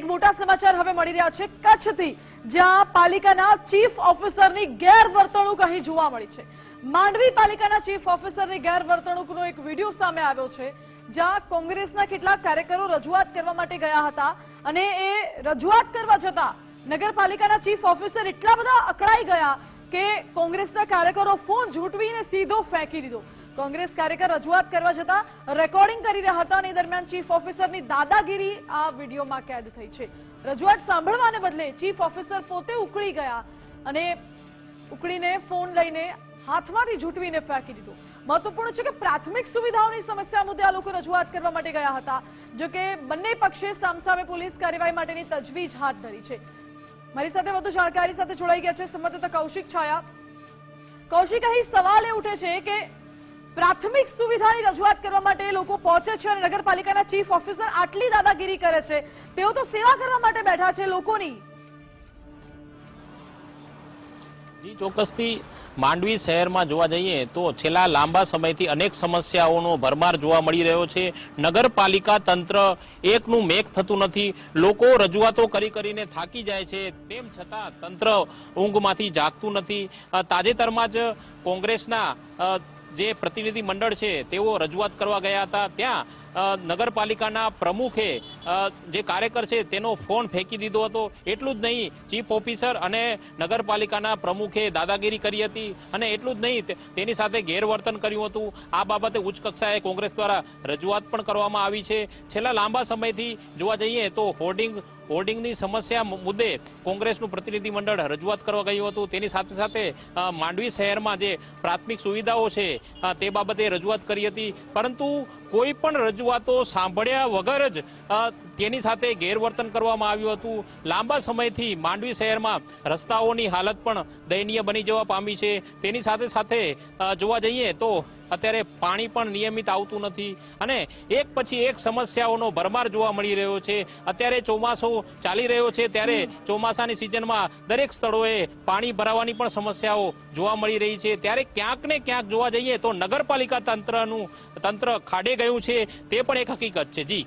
એક મોટા સમાચાર હવે મળી રહ્યા છે કચ્છથી, જ્યાં પાલિકાના ચીફ ઓફિસરની ગેરવર્તણૂક અહીં જોવા મળી છે. માંડવી પાલિકાના ચીફ ઓફિસરની ગેરવર્તણૂકનો એક વીડિયો સામે આવ્યો છે, જ્યાં કોંગ્રેસના કેટલાક કાર્યકરો રજૂઆત કરવા માટે ગયા હતા અને એ રજૂઆત કરવા જતા નગરપાલિકાના ચીફ ઓફિસર એટલા બધા અકળાઈ ગયા કે કોંગ્રેસના કાર્યકરો ફોન ઝૂંટવીને સીધો ફેંકી દીધો. કોંગ્રેસ કાર્યકર રજૂઆત કરવા જતા રેકોર્ડિંગ કરી રહ્યા હતા અને દરમિયાન ચીફ ઓફિસરની દાદાગીરી આ વિડીયોમાં કેદ થઈ છે. રજૂઆત સાંભળવાને બદલે ચીફ ઓફિસર પોતે ઉકળી ગયા અને ઉકળીને ફોન લઈને હાથમાંથી ઝૂંટવીને ફેંકી દીધો. મહત્વપૂર્ણ છે કે પ્રાથમિક સુવિધાઓની સમસ્યા મુદ્દે આ લોકો રજૂઆત કરવા માટે ગયા હતા. જો કે બંને પક્ષે સામસામે પોલીસ કાર્યવાહી માટેની તજવીજ હાથ ધરી છે. મારી સાથે વધુ જાણકારી સાથે જોડાઈ ગયા છે સંવાદદાતા કૌશિક છાયા. કૌશિક, અહીં સવાલ એ ઉઠે છે કે પ્રાથમિક સુવિધાની રજૂઆત કરવા માટે લોકો પહોંચે છે અને નગરપાલિકાના ચીફ ઓફિસર આટલી દાદાગીરી કરે છે. તેઓ તો સેવા કરવા માટે બેઠા છે લોકોની. જી, ચોક્કસથી માંડવી શહેરમાં જોવા જઈએ તો છેલ્લા લાંબા સમયથી અનેક સમસ્યાઓનો ભરમાર જોવા મળી રહ્યો છે. નગરપાલિકા તંત્ર એકનું મેક થતું નથી. લોકો રજૂઆતો કરી કરીને થાકી જાય છે. તેમ છતાં તંત્ર ઊંઘમાંથી જાગતું નથી. તાજેતરમાં જ કોંગ્રેસના જે પ્રતિનિધિ મંડળ છે, તેઓ રજૂઆત કરવા ગયા હતા. ત્યાં નગરપાલિકાના પ્રમુખે જે કાર્યકર છે, તેનો ફોન ફેંકી દીધો હતો. એટલું જ નહીં, ચીફ ઓફિસર અને નગરપાલિકાના પ્રમુખે દાદાગીરી કરી હતી અને એટલું જ નહીં તેની સાથે ગેરવર્તન કર્યું હતું. આ બાબતે ઉચ્ચ કક્ષાએ કોંગ્રેસ દ્વારા રજૂઆત પણ કરવામાં આવી છે. છેલ્લા લાંબા સમયથી જોવા જઈએ તો હોર્ડિંગ હોર્ડિંગની સમસ્યા મુદ્દે કોંગ્રેસનું પ્રતિનિધિ મંડળ રજૂઆત કરવા ગયું હતું. તેની સાથે સાથે માંડવી શહેરમાં જે પ્રાથમિક સુવિધાઓ છે તે બાબતે રજૂઆત કરી હતી. પરંતુ કોઈ પણ રજૂઆતો સાંભળ્યા વગર જ તેની સાથે ગેરવર્તન કરવામાં આવ્યું હતું. લાંબા સમયથી માંડવી શહેરમાં રસ્તાઓની હાલત પણ દયનીય બની જવા પામી છે. તેની સાથે સાથે જોવા જઈએ તો અત્યારે પાણી પણ નિયમિત આવતું નથી અને એક પછી એક સમસ્યાઓનો ભરમાર જોવા મળી રહ્યો છે. અત્યારે ચોમાસું ચાલી રહ્યો છે ત્યારે ચોમાસાની સિઝનમાં દરેક સ્થળોએ પાણી ભરાવાની પણ સમસ્યાઓ જોવા મળી રહી છે. ત્યારે ક્યાંક ને ક્યાંક જોવા જઈએ તો નગરપાલિકા તંત્રનું તંત્ર ખાડે ગયું છે. તે પણ એક હકીકત છે. જી.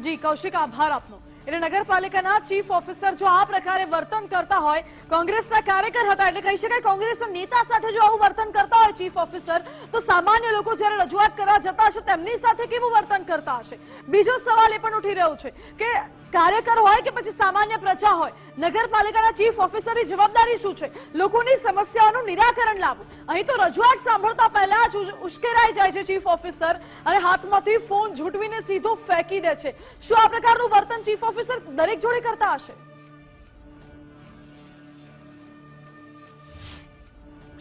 જી કૌશિક આભાર આપનો. એટલે નગરપાલિકાના ચીફ ઓફિસર જો આ પ્રકારે વર્તન કરતા હોય, કોંગ્રેસના કાર્યકર હતા, એટલે કહી શકાય કોંગ્રેસના નેતા સાથે જો આવું વર્તન કરતા હોય ચીફ ઓફિસર તો સામાન્ય લોકો જ્યારે રજૂઆત કરવા જતા હશે, તેમની સાથે કેવું વર્તન કરતા હશે? બીજો સવાલ એ પણ ઉઠી રહ્યો છે કે કાર્યકર હોય કે પછી સામાન્ય પ્રજા હોય નગરપાલિકાના ચીફ ઓફિસરની જવાબદારી શું છે? લોકોની સમસ્યાઓનું નિરાકરણ લાવવું. અહીં તો રજૂઆત સાંભળતા પહેલા જ ઉશ- ઉશ્કેરાઈ જાય છે ચીફ ઓફિસર અને હાથમાંથી ફોન ઝૂંટવીને સીધો ફેંકી દે છે. શું આ પ્રકારનું વર્તન ચીફ ઓફિસર દરેક જોડે કરતા હશે?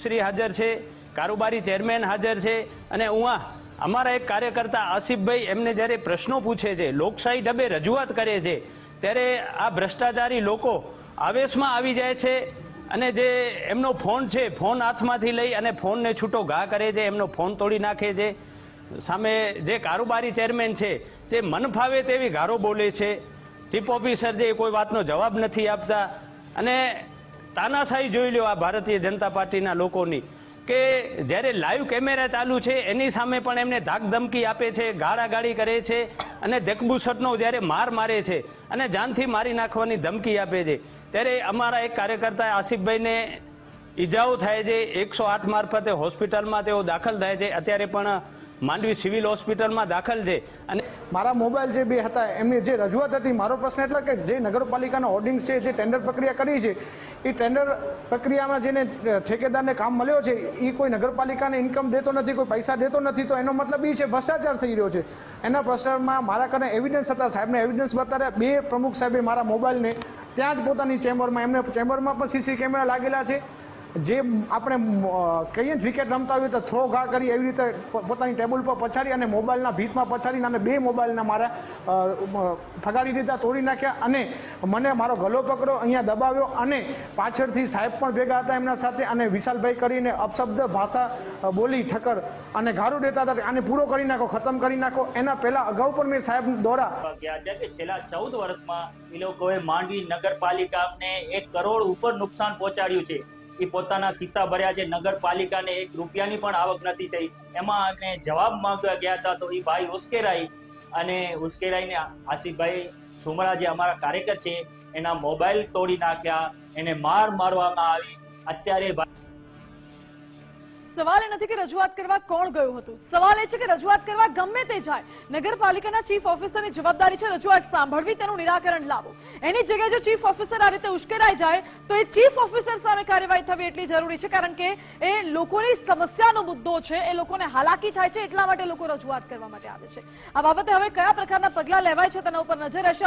શ્રી હાજર છે, કારોબારી ચેરમેન હાજર છે અને ઉવા અમારા એક કાર્યકર્તા આસિફભાઈ એમને જ્યારે પ્રશ્નો પૂછે છે, લોકશાહી ડબે રજૂઆત કરે છે ત્યારે આ ભ્રષ્ટાચારી લોકો આવેશમાં આવી જાય છે અને જે એમનો ફોન છે, ફોન હાથમાંથી લઈ અને ફોનને છૂટો ઘા કરે છે, એમનો ફોન તોડી નાખે છે. સામે જે કારોબારી ચેરમેન છે જે મન ફાવે તેવી ગારો બોલે છે. ચીફ ઓફિસર જે કોઈ વાતનો જવાબ નથી આપતા. અને તાનાશાહી જોઈ લ્યો આ ભારતીય જનતા પાર્ટીના લોકોની. કે જ્યારે લાઈવ કેમેરા ચાલુ છે, એની સામે પણ એમને ધાક ધમકી આપે છે, ગાળાગાળી કરે છે અને દેખબુસટનો જ્યારે માર મારે છે અને જાનથી મારી નાખવાની ધમકી આપે છે. ત્યારે અમારા એક કાર્યકર્તા આસિફભાઈને ઈજાઓ થાય છે. એકસો આઠ મારફતે હોસ્પિટલમાં તેઓ દાખલ થાય છે. અત્યારે પણ માંડવી સિવિલ હોસ્પિટલમાં દાખલ છે. અને મારા મોબાઈલ જે બે હતા, એમની જે રજૂઆત હતી, મારો પ્રશ્ન એટલે કે જે નગરપાલિકાના હોર્ડિંગ્સ છે, જે ટેન્ડર પ્રક્રિયા કરી છે એ ટેન્ડર પ્રક્રિયામાં જેને ઠેકેદારને કામ મળ્યો છે એ કોઈ નગરપાલિકાને ઇન્કમ દેતો નથી, કોઈ પૈસા દેતો નથી, તો એનો મતલબ એ છે, ભ્રષ્ટાચાર થઈ રહ્યો છે. એના પ્રશ્નમાં મારા કને એવિડન્સ હતા, સાહેબને એવિડન્સ બતાવ્યા, બે પ્રમુખ સાહેબે મારા મોબાઈલને ત્યાં જ પોતાની ચેમ્બરમાં એમને ચેમ્બરમાં પણ સીસી કેમેરા લાગેલા છે. જે આપણે કહીએ ક્રિકેટ રમતા હોય તો થ્રો ઘા કરી એવી રીતે પોતાની ટેબલ પર પછાડી અને મોબાઈલના ભીતમાં પછાડીને અને બે મોબાઈલના મારા ફગાડી દીધા, તોડી નાખ્યા અને મને મારો ગલો પકડો અહીંયા દબાવ્યો અને પાછળથી સાહેબ પણ ભેગા હતા એમના સાથે અને વિશાલભાઈ કરીને અપશબ્દ ભાષા બોલી ઠક્કર અને ગારું દેતા હતા, આને પૂરો કરી નાખો, ખતમ કરી નાખો. એના પહેલા અગાઉ પણ મેં સાહેબ દોરા ગયા છે કે છેલ્લા ચૌદ વર્ષમાં એ લોકોએ માંડવી નગરપાલિકાને એક કરોડ ઉપર નુકસાન પહોંચાડ્યું છે. એ પોતાના ખિસ્સા ભર્યા છે. નગરપાલિકાને એક રૂપિયાની પણ આવક નથી થઈ. એમાં એમને જવાબ માંગવા ગયા હતા તો એ ભાઈ ઉશ્કેરાઈ અને ઉશ્કેરાઈને આસિફભાઈ સુમરા જે અમારા કાર્યકર છે, એના મોબાઈલ તોડી નાખ્યા. એને માર મારવામાં આવી. અત્યારે ભા- સવાલ એ નથી કે રજૂઆત કરવા કોણ ગયું હતું. સવાલ એ છે કે રજૂઆત કરવા ગમે તે જાય, નગરપાલિકાના ચીફ ઓફિસરની જવાબદારી છે રજૂઆત સાંભળવી, તેનું નિરાકરણ લાવો એની જગ્યાએ જો ચીફ ઓફિસર આ રીતે ઉશ્કેરાઈ જાય, તો એ ચીફ ઓફિસર સામે કાર્યવાહી થવી એટલી જરૂરી છે, કારણ કે એ લોકોની સમસ્યાનો મુદ્દો છે, એ લોકોને હાલાકી થાય છે, એટલા માટે લોકો રજૂઆત કરવા માટે આવે છે. આ બાબતે હવે કયા પ્રકારના પગલાં લેવાય છે, તેના ઉપર નજર રહેશે